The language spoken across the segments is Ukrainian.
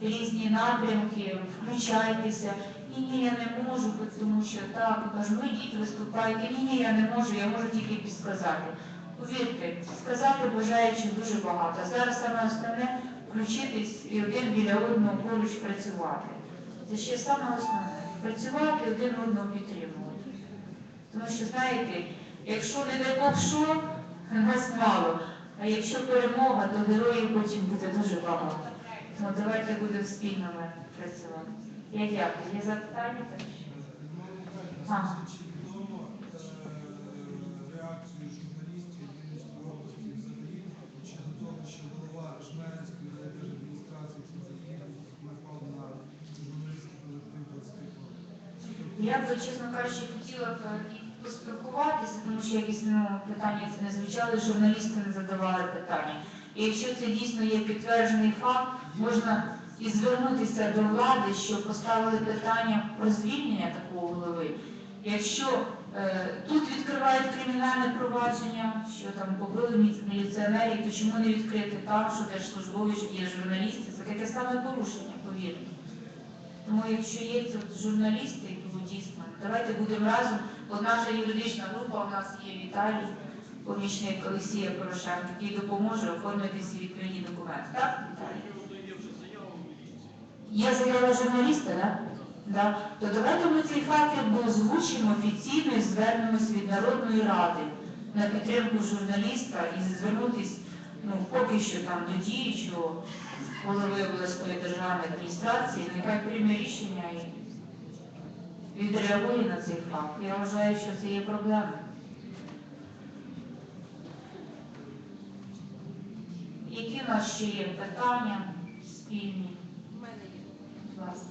різні напрямки, включайтеся. Ні, ні, я не можу, тому що так, кажу, ви йдіть, виступайте. Ні, ні, я не можу, я можу тільки підсказати. Повірте, сказати бажаючих дуже багато. Зараз саме основне включитись і один біля одного поруч працювати. Це ще саме основне. Працювати один одного підтримувати. Тому що, знаєте, якщо не дай що, нас мало. А якщо перемога, то героїв потім буде дуже багато. Тому давайте будемо спільно ми працювати. Я дякую. Є запитання? Ага. Е, реакцію журналістів Вінницької області взагалі, чи готовий ще голова Жмеринської райдержадміністрації напав на журналістський колектив 23 Я б, чесно кажучи, хотіла б е, і поспілкуватися, тому що якісь ну, питання це не звучали, журналісти не задавали питання. І якщо це дійсно є підтверджений факт, можна і звернутися до влади, що поставили питання про звільнення такого голови. Якщо е, тут відкривають кримінальне провадження, що там побили міліціонерів, то чому не відкрити там, що держслужбовець є журналісти? Це таке саме порушення, повірте. Тому якщо є тут журналісти, то дійсно, давайте будемо разом. От наша юридична група у нас є Віталій, помічник Олексія Порошенка, який допоможе оформити всі відповідні документи. Так, Є заява журналіста, так? Да? То давайте ми цей факт якби озвучимо офіційно і звернемось від Народної ради на підтримку журналіста і звернутись, ну, поки що там до діючого голови обласної державної адміністрації, нехай прийме рішення і відреагує на цей факт. Я вважаю, що це є проблема. Які в нас ще є питання спільні? У мене є. Будь ласка.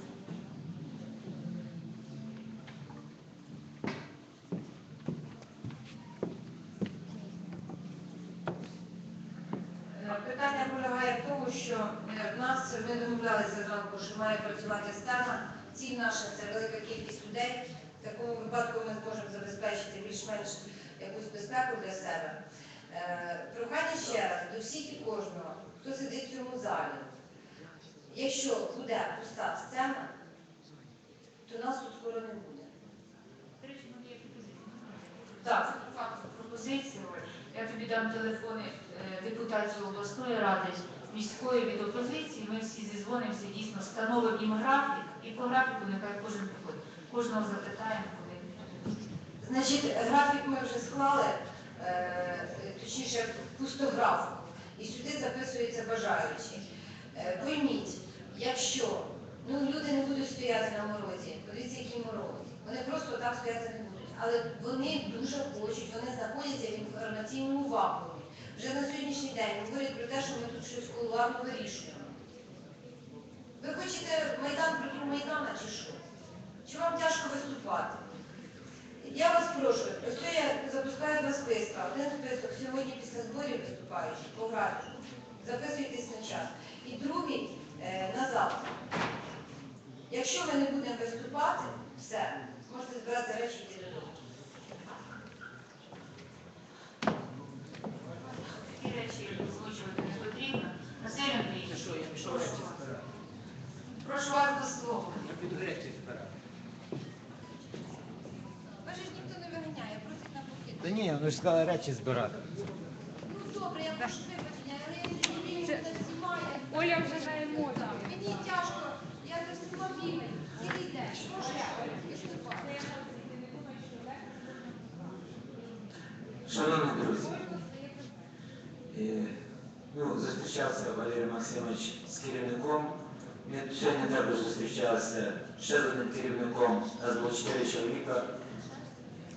Е, Питання полягає в тому, що е, в нас ми домовлялися зранку, що має працювати стана. Ціль наша це велика кількість людей. В такому випадку ми зможемо забезпечити більш-менш якусь безпеку для себе. Е, Прохання ще раз до всіх і кожного, хто сидить в цьому залі. Якщо буде пуста сцена, то нас тут скоро не буде. Так. Факт пропозиції. Я тобі дам телефони е, депутатів обласної ради, міської від опозиції. Ми всі зізвонимося, дійсно встановимо їм графік, і по графіку нехай кожен приходить. Кожного запитаємо. Значить, графік ми вже склали, точніше, пустограф, і сюди записуються бажаючі. Е, Пойміть, якщо ну, люди не будуть стояти на морозі, подивіться, який мороз, вони просто так стояти не будуть, але вони дуже хочуть, вони знаходяться в інформаційному вакуумі. Вже на сьогоднішній день говорять про те, що ми тут щось кулуарно вирішуємо. Ви хочете Майдан проти Майдана чи що? Чи вам тяжко виступати? Я вас прошу, ось я списка. Один список сьогодні після зборів виступаючих по графіку. Записуйтесь на час. І другий е, на завтра. Якщо ми не будемо виступати, все, можете збирати речі і йти додому. Такі речі озвучувати не потрібно. Василь Андрійович, Що, я пішов прошу речі вас. збирати. Прошу вас до слова. Я піду речі збирати. Вас ж ніхто не виганяє, похід. Та ні, вони ж сказали речі збирати. Ну добре, я прошу вибачення, але я не розумію, що це знімає. Оля вже на емоціях. Мені тяжко, я засиловільний, цілий день. Може, я виступаю. Шановні друзі, е, ну, зустрічався Валерій Максимович з керівником. Ми сьогодні також зустрічалися ще з одним керівником. Було чотири чоловіка,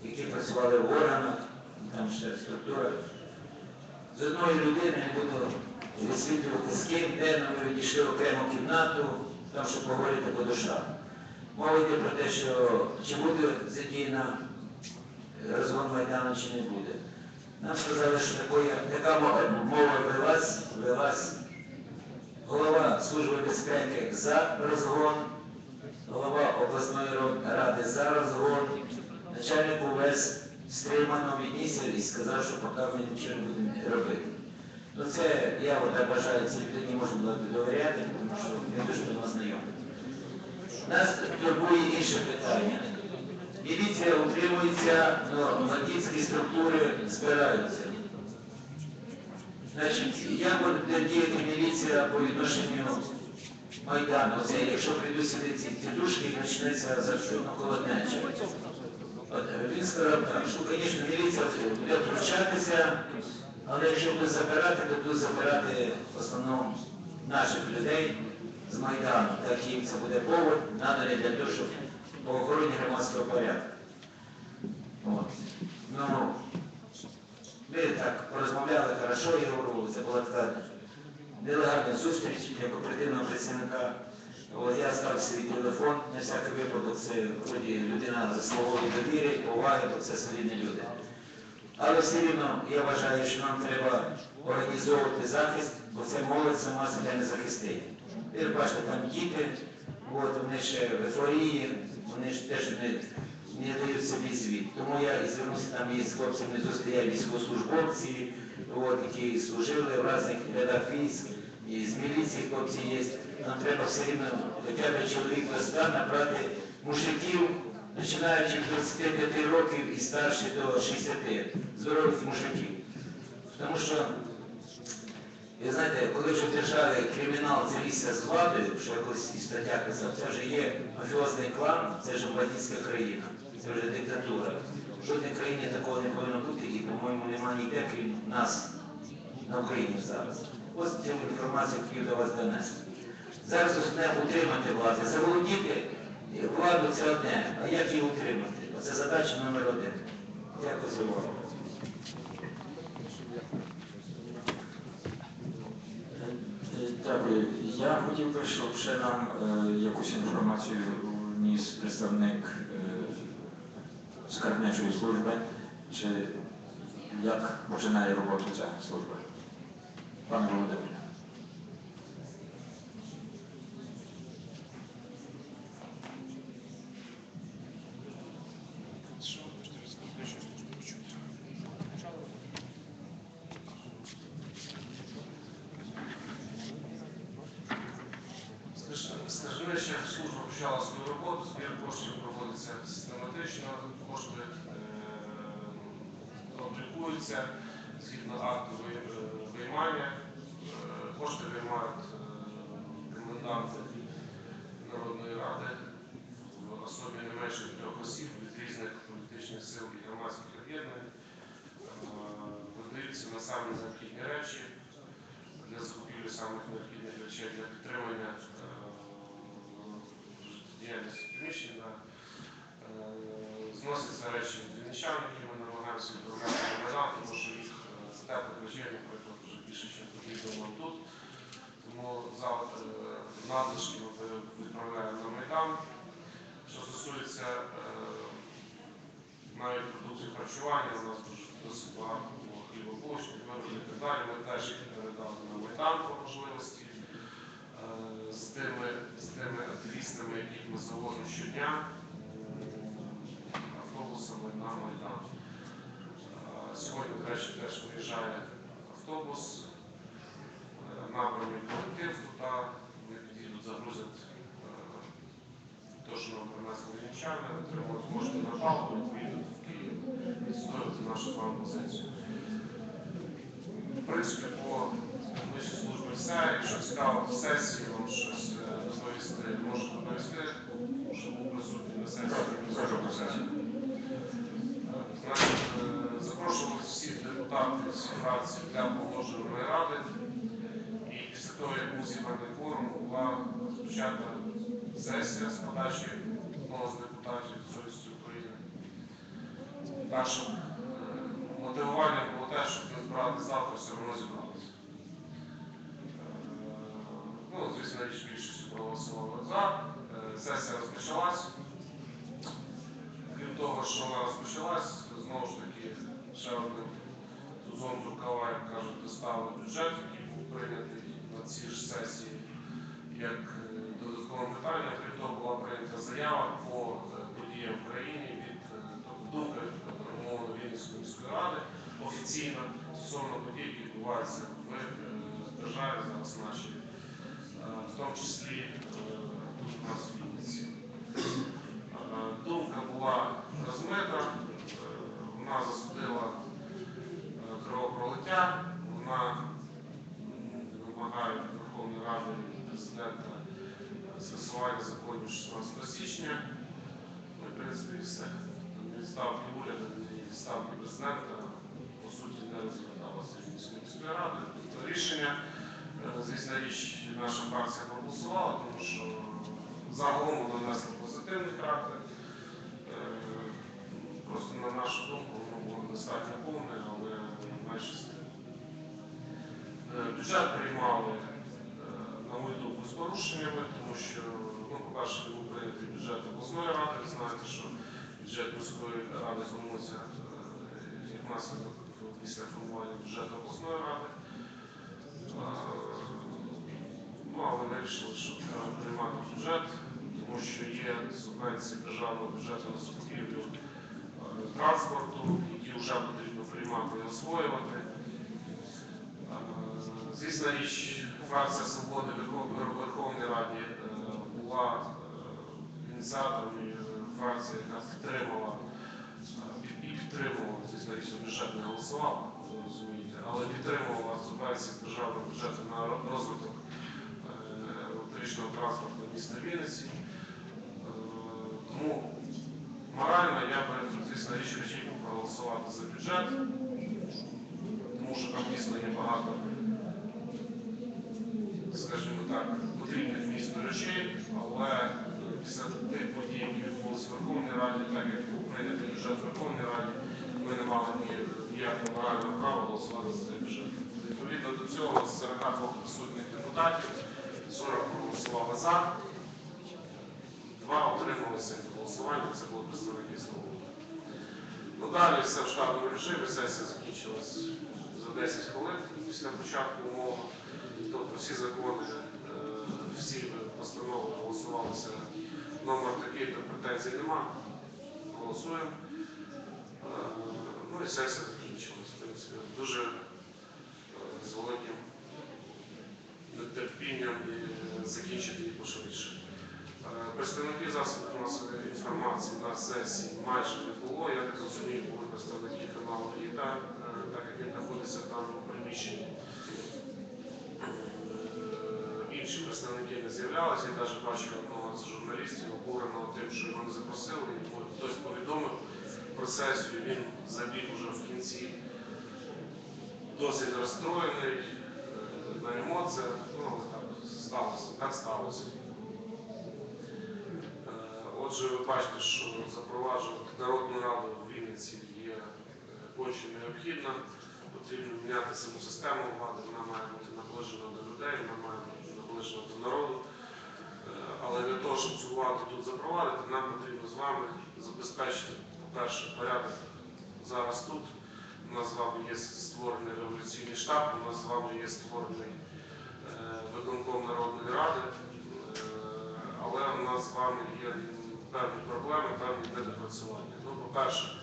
які працювали в органах, там ще структура. З одної людини не буду висвітлювати з ким, де ми відійшли окрему кімнату, там, щоб поговорити по душах. Мова йде про те, що чи буде задіяна розгон Майдану чи не буде. Нам сказали, що такої, така мова, мова велась, велась. Голова Служби безпеки за розгон, голова обласної ради за розгон, начальник УВС стримано віднісся і сказав, що поки ми нічого не будемо робити. Ну це я от бажаю цій людині можу було довіряти, тому що він дуже до нас Нас турбує інше питання. Міліція утримується, але бандитські структури збираються. Значить, як буде діяти міліція по відношенню Майдану? Оце, якщо прийдуть сюди ці тітушки, почнеться за що? Ну, холоднеча. Він сказав що, звісно, міліція буде втручатися, але якщо буде забирати, то будуть забирати в основному наших людей з Майдану. Так їм це буде повод, наданий для того, щоб по охороні громадського порядку. От. Ну, ми так порозмовляли хорошо, я говорю, це була така нелегальна зустріч як оперативного працівника. Я став свій телефон на всякий випадок, це вроді людина заслуговує довіри, поваги, бо це солідні люди. Але все рівно я вважаю, що нам треба організовувати захист, бо це молодь сама себе не захистить. Ви бачите, там діти, от, вони ще в ефорії, вони ж теж не, не дають собі звіт. Тому я і звернувся там із хлопцями стоять військовослужбовці, от, які служили в різних рядах військ, і з міліції хлопці є. Нам треба все рівно хоча б чоловік до ста набрати мужиків, починаючи з 25 років і старше до 60, здорових мужиків. Тому що ви знаєте, коли вже в державі кримінал зрісся з владою, що якось і стаття писав, це вже є мафіозний клан, це вже бандитська країна, це вже диктатура. В жодній країні такого не повинно бути і, по-моєму, немає ніде, крім нас на Україні зараз. Ось цю інформацію хотів до вас донести. Зараз основне утримати владу. Заволодіти владу це одне, а як її утримати? Це задача номер один. Дякую за увагу. Е. Я хотів би, щоб ще нам е, якусь інформацію вніс представник е, скарбничої служби, чи як починає роботу ця служба. Пане Володимире. Скажімо, служба почала свою роботу, збір коштів проводиться систематично, кошти е, облікуються згідно акту е, виймання. Е, Кошти виймають е, коменданти Народної ради в особі не менше трьох осіб від різних політичних сил і громадських об'єднань. Е, на самі необхідні речі для закупівлі самих необхідних речей для підтримання діяльності приміщення. Зносяться речі вінничан, які ми намагаємося відправляти тому що їх е, теплих речей, наприклад, вже більше, ніж потрібно нам тут. Тому завтра е, надлишки ми відправляємо на Майдан. Що стосується е, навіть продуктів харчування, у нас дуже досить багато було хлібобулочних виробів і так далі. Ми теж їх передали на Майдан по можливості е, з тими, з тими активістами, яких ми завозимо щодня автобусами на Майдан. Е, Сьогодні, до речі, теж виїжджає автобус, е, набраний колектив вони підійдуть, загрузять е, те, що нам принесли вінчани, отримують кошти на палку, поїдуть в Київ відстоювати нашу план позицію. В принципі, по вищій службі все. Якщо цікаво в сесії, вам щось е, доповісти, можу доповісти, щоб був присутній на сесії. Прошу, всіх депутатів всіх фракцій для положеної ради. І після того, як був зібраний форум, була розпочата сесія з подачі одного з депутатів Совісті України. Наше мотивування було те, щоб не збирати завтра, все одно Ну, звісно, річ більшістю проголосували за. Е, Сесія розпочалась. Крім того, що вона розпочалась, знову ж таки, ще один Зузон рукава, як кажуть, ставили бюджет, який був прийнятий на цій ж сесії як е, додаткове питання. Крім того, була прийнята заява по е, подіям в країні від е, думки умовно Вінницької міської ради офіційно стосовно подій, які відбуваються в державі зараз наші, в тому числі тут у нас в Вінниці. Думка була розмита вона засудила е, кровопролиття, вона вимагає від Верховної Ради і президента е, скасування законів 16 січня. Ну, в принципі, все. Не відставки уряду, не відставки президента, по суті, не розглядалося міської міської ради. Тобто рішення, е, звісно, річ, наша фракція проголосувала, тому що загалом воно внесло позитивний характер. Просто на нашу думку, воно було достатньо повне, але меншість. Е, Бюджет приймали, е, на мою думку, з порушеннями, тому що, ну, по-перше, був прийнятий бюджет обласної ради. Ви знаєте, що бюджет міської ради формується е, як наслідок після формування бюджету обласної ради. Ну, але вирішили, що треба приймати бюджет, тому що є субвенції державного бюджету на закупівлю транспорту, які вже потрібно приймати і освоювати. Е, Звісна річ, фракція Свободи в Верховній Раді е, була е, ініціатором і фракція, яка підтримала і підтримувала, звісно річ, бюджет не голосувала, розумієте, але підтримувала субвенції з державного бюджету на розвиток електричного транспорту міста Вінниці. Тому морально я би, звісно, річ би проголосувати за бюджет, тому що там дійсно є багато, скажімо так, потрібних місту речей, але після тих подій, які відбулися в Верховній Раді, так як прийнятий бюджет в Верховній Раді, ми не мали ніякого морального права голосувати за цей бюджет. Відповідно до цього, з 42 присутніх депутатів 40 проголосували за, два утрималися від голосування, це були представники СНУ. Ну далі все в штатному режимі, сесія закінчилась за 10 хвилин після початку умови. Тобто всі закони, е, всі постанови голосувалися. Номер такий, то претензій нема. Голосуємо. Е, Ну і сесія закінчилась. В принципі, дуже е, з великим нетерпінням закінчити її пошвидше. Е, Представники засобів масової інформації на сесії майже не було. Я так розумію, були представники каналу ІТА, е, так як він знаходиться там у приміщенні. Е, Інші представники не з'являлися, я навіть бачив одного з журналістів, обуреного тим, що його не запросили, хтось повідомив про сесію, він забіг уже в кінці досить розстроєний, на емоціях, ну але так сталося, так сталося. Отже, ви бачите, що запроваджувати народну раду в Вінниці є конче необхідно. Потрібно міняти саму систему влади, вона має бути наближена до людей, вона має бути наближена до народу. Е, Але для того, щоб цю владу тут запровадити, нам потрібно з вами забезпечити, по-перше, порядок зараз тут. У нас з вами є створений революційний штаб, у нас з вами є створений е, виконком Народної Ради, Е, але у нас з вами є певні проблеми, певні недопрацювання. Ну, по-перше,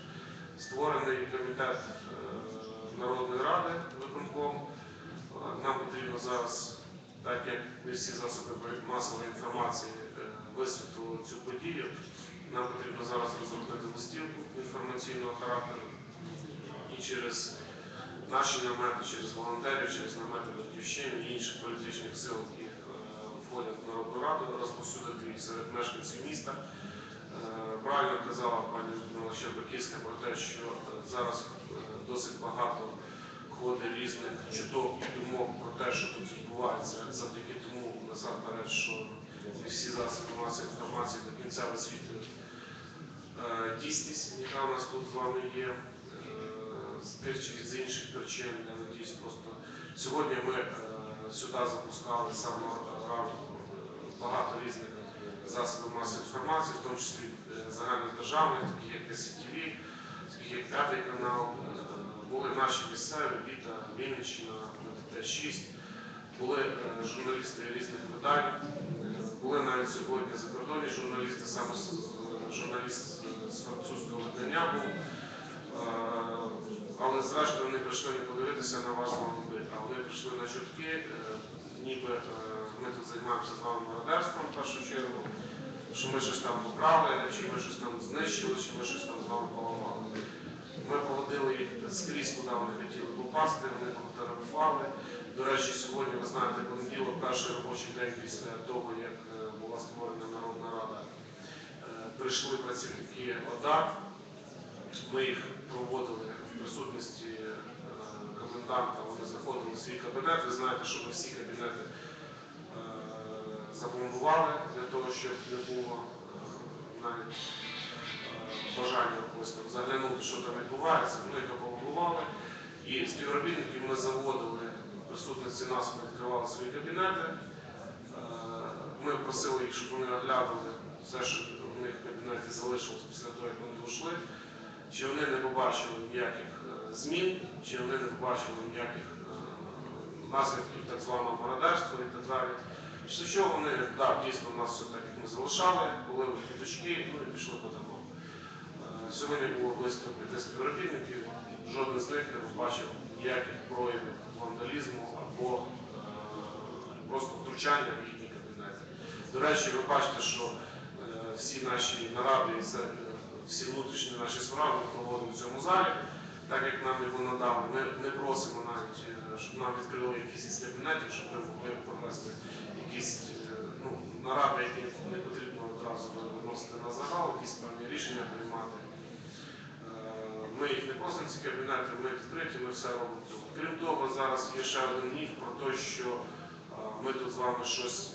створений комітет е, Народної Ради виконком. Е, Нам потрібно зараз, так як не всі засоби масової інформації е, висвітлили цю подію, нам потрібно зараз розробити листівку інформаційного характеру і через наші намети, через волонтерів, через намети батьківщини і інших політичних сил, які входять в Народну Раду, розповсюдити їх серед мешканців міста. Е, Правильно казала пані Людмила Щербаківська про те, що е, зараз е, досить багато ходить різних чуток і думок про те, що тут відбувається, завдяки тому насамперед, що всі засоби масової інформації до кінця висвітлюють дійсність, яка у нас тут з вами є. З тих чи з інших причин, я надіюсь, просто сьогодні ми сюди запускали саме багато різних засобів масової інформації, в тому числі е, загальнодержавних, таких як СІТВ, таких як п'ятий канал, е, були наші місцеві, Віта, Вінниччина, ТТ-6, були е, журналісти різних видань, були навіть сьогодні закордонні журналісти, саме журналіст з- французького видання був. Але зрештою вони прийшли не подивитися на вас а вони прийшли на чутки, ніби ми тут займаємося з вами мародерством в першу чергу, що ми щось там поправили, чи ми щось там знищили, чи ми щось там з вами поламали. Ми поводили їх скрізь, куди вони хотіли попасти, вони фотографували. До речі, сьогодні, ви знаєте, понеділок, перший робочий день після того, як е, була створена Народна Рада, е, прийшли працівники ОДА. Ми їх проводили в присутності е, коменданта, вони заходили в свій кабінет. Ви знаєте, що ми всі кабінети запломбували для того, щоб не було е, навіть е, бажання якось там заглянути, що там відбувається. Їх опломбували. І співробітників ми заводили в присутності нас, ми відкривали свої кабінети. Е, Ми просили їх, щоб вони оглянули все, що в них в кабінеті залишилось після того, як вони вийшли. Чи вони не побачили ніяких змін, чи вони не побачили ніяких наслідків так званого мародерства і так далі. Після чого вони, так, дійсно, нас все так, як ми залишали, були квіточки, ну і пішли по дому. Е, Сьогодні було близько п'яти співробітників, жоден з них не побачив ніяких проявів вандалізму або е, просто втручання в їхні кабінети. До речі, ви бачите, що е, всі наші наради і всі внутрішні наші справи ми проводимо в цьому залі, так як нам його надали. Ми не просимо навіть, щоб нам відкрили якісь із кабінетів, щоб ми могли провести якісь е, ну, наради, які не потрібно одразу виносити на загал, якісь певні рішення приймати. Е, Ми їх не просимо ці кабінети, ми відкриті, ми все робимо. Крім того, зараз є ще один міф про те, що е, ми тут з вами щось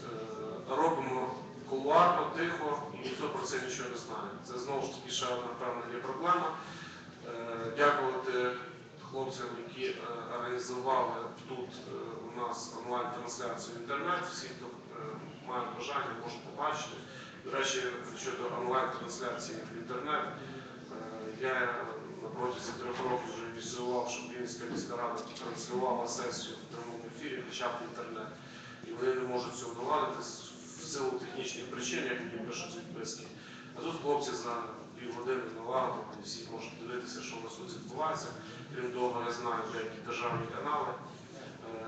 робимо кулуарно, тихо, і ніхто про це нічого не знає. Це знову ж таки ще одна певна є проблема. Дякувати хлопцям, які е, організували тут е, у нас онлайн-трансляцію в інтернет. Всі, хто е, має бажання, може побачити. До речі, щодо онлайн-трансляції в інтернет, е, я протязі трьох років вже ініціював, щоб Вінницька міська рада транслювала сесію в прямому ефірі, хоча б в інтернет. І вони не можуть цього доладити в силу технічних причин, як мені пишуть відписки. А тут хлопці за півгодини налагодили, і всі можуть дивитися, що у нас тут відбувається. Крім того, я знаю, деякі державні канали е,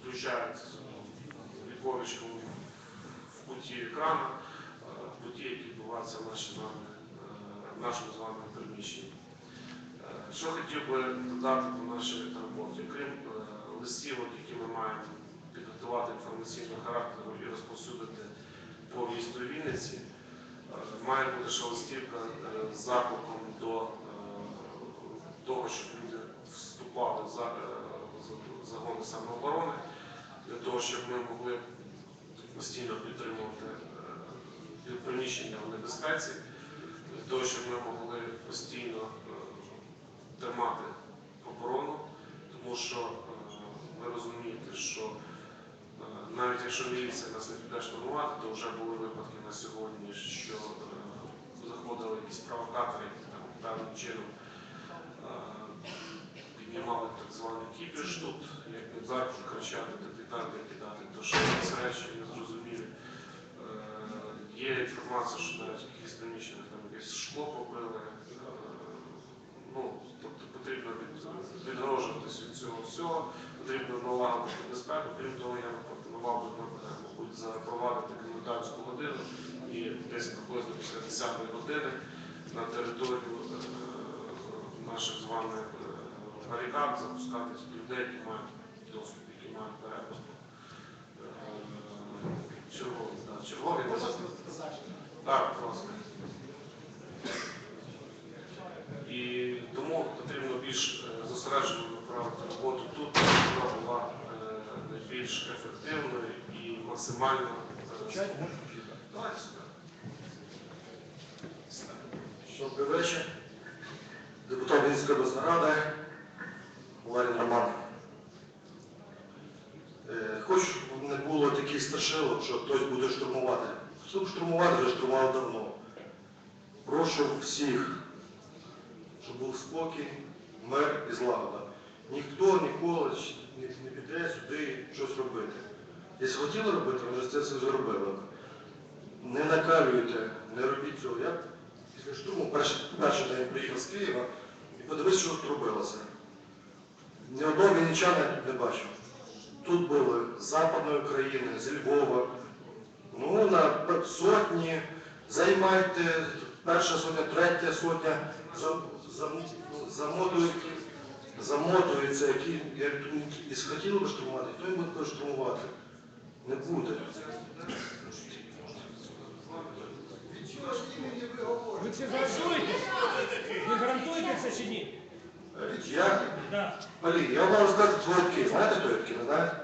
включають віковичку в куті екрану, е, в куті, які відбуваються в е, в нашому з вами приміщенні. Що хотів би додати по нашій роботі, крім листівок, які ми маємо підготувати інформаційного характеру і розповсюдити по місту Вінниці, має бути ще листівка е, закликом до е, того, щоб люди вступали в за- е, загони самооборони, для того, щоб ми могли постійно підтримувати приміщення в небезпеці, для того, щоб ми могли постійно тримати оборону, тому що ви розумієте, що навіть якщо міліція нас не піде штурмувати, то вже були випадки на сьогодні, що е, заходили якісь провокатори, які там певним чином е, піднімали так званий кіпіш тут, як не зараз кричати, то кидати, то ще якісь речі незрозумілі. Е, Є інформація, що навіть в якихось приміщеннях там якесь шкло побили. Ну, тобто потрібно від- відгорожуватись від цього всього, потрібно налагодити безпеку. Крім того, я пропонував би, е, мабуть, запровадити комендантську годину і десь приблизно після 10 години на територію е, наших з вами е, барикад запускати людей, які мають доступ, які мають перепустку. Е, Чергові, так, чергові. Так. І тому потрібно більш е, зосереджено направити роботу тут, щоб вона була е, найбільш ефективною і максимально. е, Давайте сюди. Добрий вечір. Депутат Вінницької обласної ради Ларін Роман. Е, щоб не було таких страшилок, що хтось буде штурмувати. Щоб штурмувати, вже штурмував давно. Прошу всіх, щоб був спокій, мир і злагода. Ніхто ніколи не піде сюди щось робити. Якщо хотіли робити, вони це все зробили. Не накалюйте, не робіть цього. Я після штурму перший, перший день приїхав з Києва і подивився, що тут робилося. Ні одного тут не бачив. Тут були з Западної України, з Львова. Ну, на сотні, займайте, перша сотня, третя сотня, замотують, замотуються, які як і хотіли би штурмувати, їм буде штурмувати? Не буде. Ви це гарантуєте? Ви гарантуєте це чи ні? Я, Да. Полі, я вам можу сказати Твоєтки. Знаєте Твоєтки, не знаєте?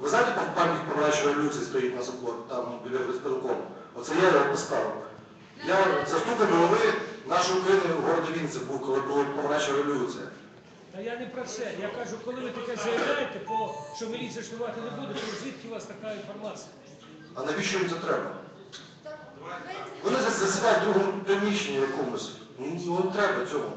Ви знаєте, там пам'ять помираючої революції стоїть на соборі, там біля розпілком? Оце я його поставив. Я заступник голови нашої України в городі Вінці був, коли була помираюча революція. Та я не про це. Я кажу, коли ви таке заявляєте, по, що міліція штурмувати не буде, то звідки у вас така інформація? А навіщо їм це треба? Вони засідають в другому приміщенні якомусь. Ну, ну, не треба цього.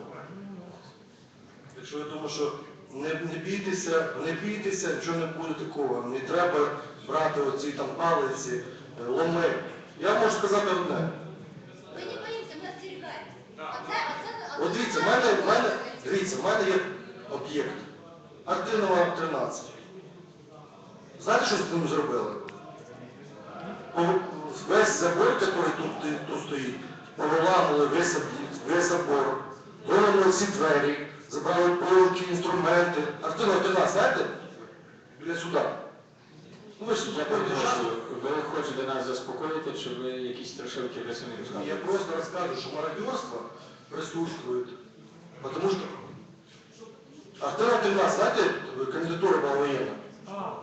Якщо я думаю, що не, не бійтеся, не бійтеся, нічого не буде такого. Не треба брати оці там палиці, е, ломи. Я можу сказати одне. Ми не боїмося, ми остерігаємося. А це, а це, а От дивіться, в мене, в мене, дивіться, в мене є об'єкт. Артинова 13. Знаєте, що з ним зробили? Весь забор, який тут, тут стоїть, повиламали весь, забор, виламали всі двері, забрали пилки, інструменти. Артинова 13, знаєте? Біля суда. Ну ви ж Я ходите перепрошую, ви хочете нас заспокоїти, чи ви якісь страшилки для самих Я просто рассказываю, что мародерство присутствует. Потому что Артема 13, знаете, кандидатура была военная. А,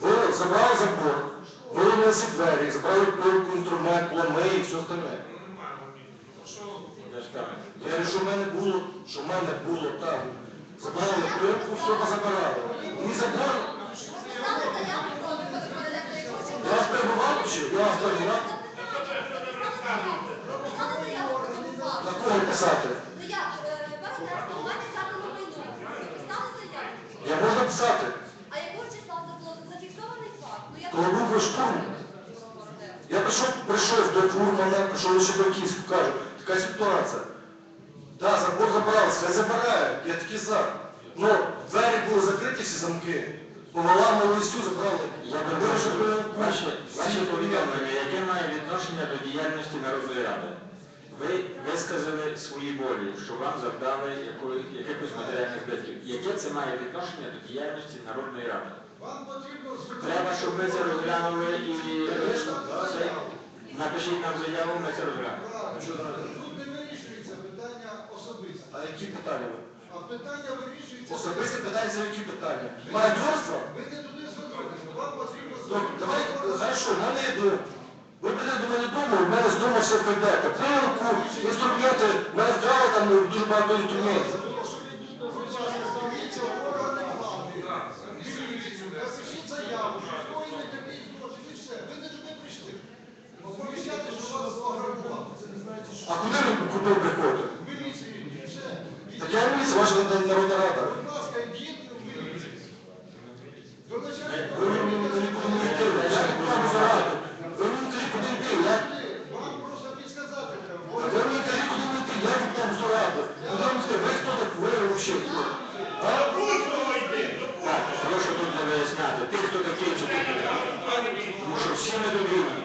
Вы забрали забор, выломали все двери, забрали пилку, инструмент, ломи і все остальне. Я ж кажу, Я говорю, що в мене було, що в мене було там. Забрали пилку, все позабирали. Ні забор, Написали заяву про виходу про електричку. я вас перебував чи? Я вас перебував? Написали заяву про конфлікт. На кого писати? Я писати. А якого числа це було зафіксований факт? Ну я Коли був ви штурм, Я прийшов, прийшов до фурмана, прийшов до Щебаківську, кажу, така ситуація. Да, забор забрали, хай забирають, я такий за. Ну, двері були закриті всі замки, поваламали всю, забрали. Я Ви перепрошую, вже ваше, ваше повідомлення, яке має відношення до діяльності Народної Ради? Ви висказали свої болі, що вам завдали якої- якихось матеріальних збитків. Яке це має відношення до діяльності Народної Ради? Вам потрібно Треба, щоб ми це розглянули і це, напишіть нам заяву, ми це розглянемо. Тут не вирішується питання особисте. А які питання? ви? А питання вирішується. Особисті питання, це які питання? Мародерство? Ви не туди звернулися. Вам потрібно давай, хорошо, в мене є дом. Ви прийдете до мене дому, в мене з дому все прийде. Пилку, інструменти, в мене там дуже багато інструментів. Прийшли. А куди ви куди приходите? Так я міліція, ваша народна рада. Ви мені не йти, я не можу заради. Заради. Куди ви йти? Ви хто так? Ви взагалі хто? А? Так, прошу тут не виясняти. Ти, хто такий, чи ти хто такий. Тому що всі ми тут рівні.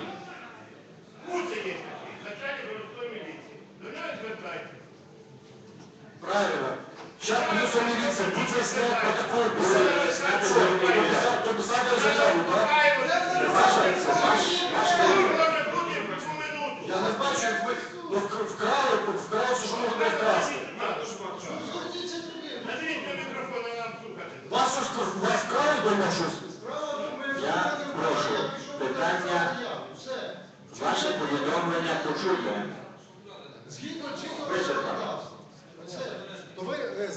Правильно. Сейчас плюс милиция, будет выяснять протокол писать. Что, написать, то писать заяву, да? Ваша, ваш, ваш Я не бачу, як ви ну, вк- вкрали, вкрали все, що можна вкрасти. Вас щось вк- вас вкрали дома щось? Я прошу, питання, Все. ваше повідомлення почуте. Згідно чинного Вичерпано. законодавства. Все. То ви е,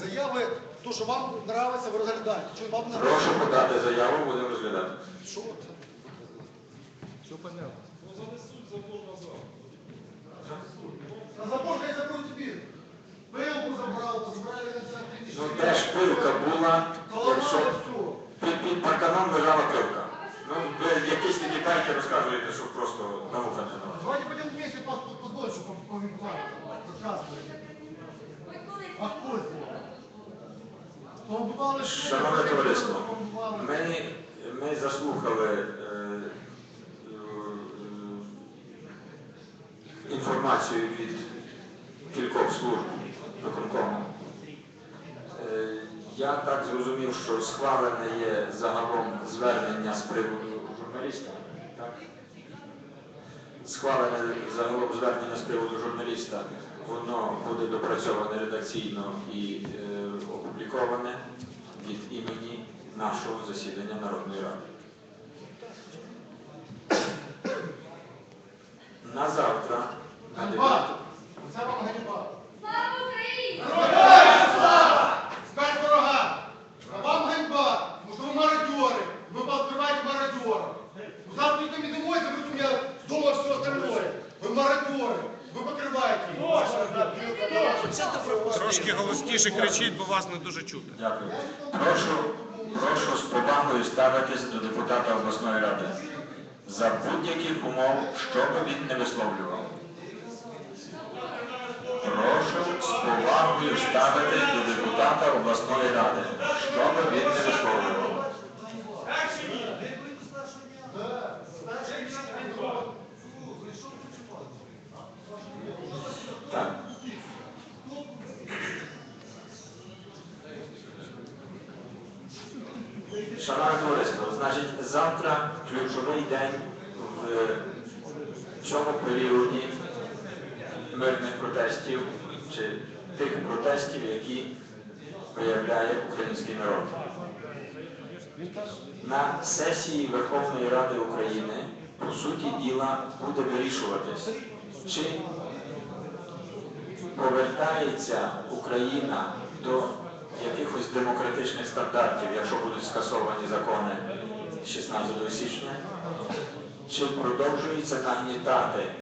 то, що вам подобається, ви розглядаєте. Що вам не Прошу подати заяву, будемо розглядати. Що це? Все понятно. На забор хай заберуть тобі. Пилку забрав, позбирали на це Ну, теж пилка була, якщо під, під парканом лежала пилка. Ну, ви якісь такі байки розказуєте, що просто на вуха не давати. Давайте пойдем вместе по подольше повинкувати. Розказуємо. А хтось? Що? Шановне товариство, ми, ми заслухали е, е, інформацію від кількох служб виконкому. Е, Я так зрозумів, що схвалене є загалом звернення з приводу журналіста. Так? Схвалене загалом звернення з приводу журналіста. Воно буде допрацьоване редакційно і е, опубліковане від імені нашого засідання Народної Ради. На завтра, на 9 Ганьба! Це вам ганьба! Слава Україні! Скажь ворога! А вам ганьба! Тому що ви мародьори! Ви подкриваєте мародьора! Ну, Завтра йдемо і домой, заберуть у мене дома все остальное! Ви мародьори! Ви покриваєте! Трошки голосніше кричіть, бо вас не дуже чути. Дякую. Прошу, прошу з повагою ставитись до депутата обласної ради за будь-яких умов, що би він не висловлював. Прошу з повагою ставитись до депутата обласної ради, що би він не висловлював. Так. Шановне товариство, значить, завтра ключовий день в цьому періоді мирних протестів чи тих протестів, які виявляє український народ. На сесії Верховної Ради України, по суті діла, буде вирішуватись, чи повертається Україна до якихось демократичних стандартів, якщо будуть скасовані закони 16 січня, чи продовжується нагнітати